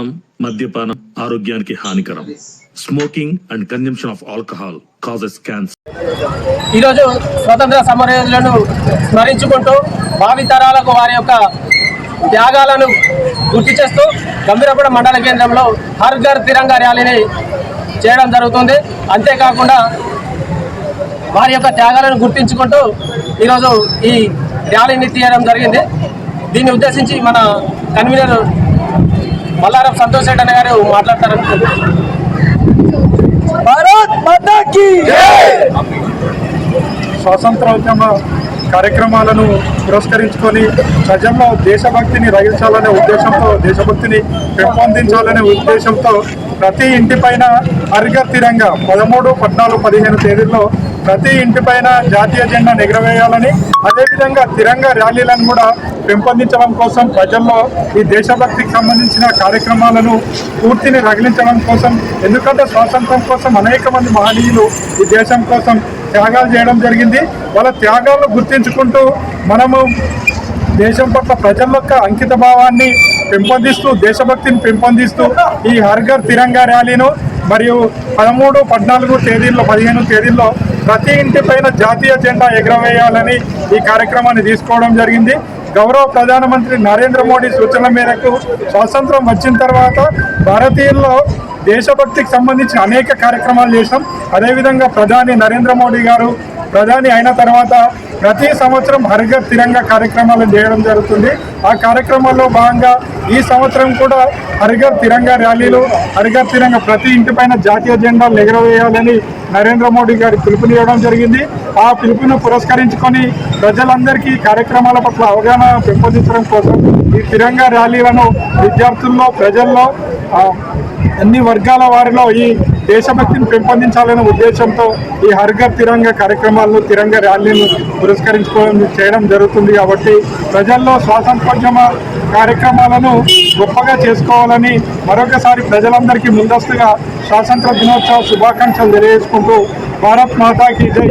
ధూమపానం మద్యపానం ఆరోగ్యానికి హానికరం. Smoking and consumption of alcohol causes cancer ఈరోజు స్వతంత్ర సమరయోధులను స్మరించుకుంటూ భావితరాలకు వారి యొక్క త్యాగాలను గుర్తు చేస్తూ గంభీరపడ మండల కేంద్రంలో హర్ ఘర్ తిరంగా ర్యాలీని చేయడం జరుగుతుంది. అంతేకాకుండా వారి యొక్క త్యాగాలను గుర్తించుకుంటూ ఈరోజు ఈ ర్యాలీని తీయడం జరిగింది. దీన్ని ఉద్దేశించి మన కన్వీనర్ మల్లారం సంతోష్ రెడ్డి అన్న గారు భారత్ కీ స్వాతంత్రోద్యమ కార్యక్రమాలను పురస్కరించుకొని ప్రజల్లో దేశభక్తిని రగిల్చాలనే ఉద్దేశంతో దేశభక్తిని పెంపొందించాలనే ఉద్దేశంతో ప్రతి ఇంటిపైన హరిగర్ తిరంగా పదమూడు పద్నాలుగు పదిహేను తేదీల్లో ప్రతి ఇంటిపైన జాతీయ జెండా ఎగరవేయాలని అదేవిధంగా తిరంగా ర్యాలీలను కూడా పెంపొందించడం కోసం ప్రజల్లో ఈ దేశభక్తికి సంబంధించిన కార్యక్రమాలను పూర్తిని రగిలించడం కోసం ఎందుకంటే స్వాతంత్రం కోసం అనేక మంది మహనీయులు ఈ దేశం కోసం త్యాగాలు చేయడం జరిగింది. వాళ్ళ త్యాగాలను గుర్తించుకుంటూ మనము దేశం పట్ల ప్రజల యొక్క అంకిత భావాన్ని పెంపొందిస్తూ దేశభక్తిని పెంపొందిస్తూ ఈ హర్ఘర్ తిరంగా ర్యాలీను మరియు పదమూడు పద్నాలుగు తేదీల్లో పదిహేను తేదీల్లో ప్రతి ఇంటి పైన జాతీయ జెండా ఎగరవేయాలని ఈ కార్యక్రమాన్ని తీసుకోవడం జరిగింది. గౌరవ ప్రధానమంత్రి నరేంద్ర మోడీ సూచనల మేరకు స్వాతంత్రం వచ్చిన తర్వాత భారతీయుల్లో దేశభక్తికి సంబంధించి అనేక కార్యక్రమాలు చేశాం. అదేవిధంగా ప్రధాని నరేంద్ర మోడీ గారు ప్రధాని అయిన తర్వాత ప్రతి సంవత్సరం హరిగర్ తిరంగా కార్యక్రమాలు చేయడం జరుగుతుంది. ఆ కార్యక్రమాల్లో భాగంగా ఈ సంవత్సరం కూడా హరిగర్ తిరంగా ర్యాలీలు హరిగర్ తిరంగా ప్రతి ఇంటిపైన జాతీయ జెండాలు ఎగరవేయాలని నరేంద్ర మోడీ గారి పిలుపునివ్వడం జరిగింది. ఆ పిలుపును పురస్కరించుకొని ప్రజలందరికీ కార్యక్రమాల పట్ల అవగాహన పెంపొందించడం కోసం ఈ తిరంగా ర్యాలీలను విద్యార్థుల్లో ప్రజల్లో అన్ని వర్గాల వారిలో ఈ దేశభక్తిని పెంపొందించాలనే ఉద్దేశంతో ఈ హర్ఘర్ తిరంగ కార్యక్రమాలను తిరంగ ర్యాలీలను పురస్కరించుకోవడం చేయడం జరుగుతుంది కాబట్టి ప్రజల్లో స్వాతంత్రోద్యమ కార్యక్రమాలను గొప్పగా చేసుకోవాలని మరొకసారి ప్రజలందరికీ ముందస్తుగా స్వాతంత్ర దినోత్సవ శుభాకాంక్షలు తెలియజేసుకుంటూ భారత్ మాతాకి జై.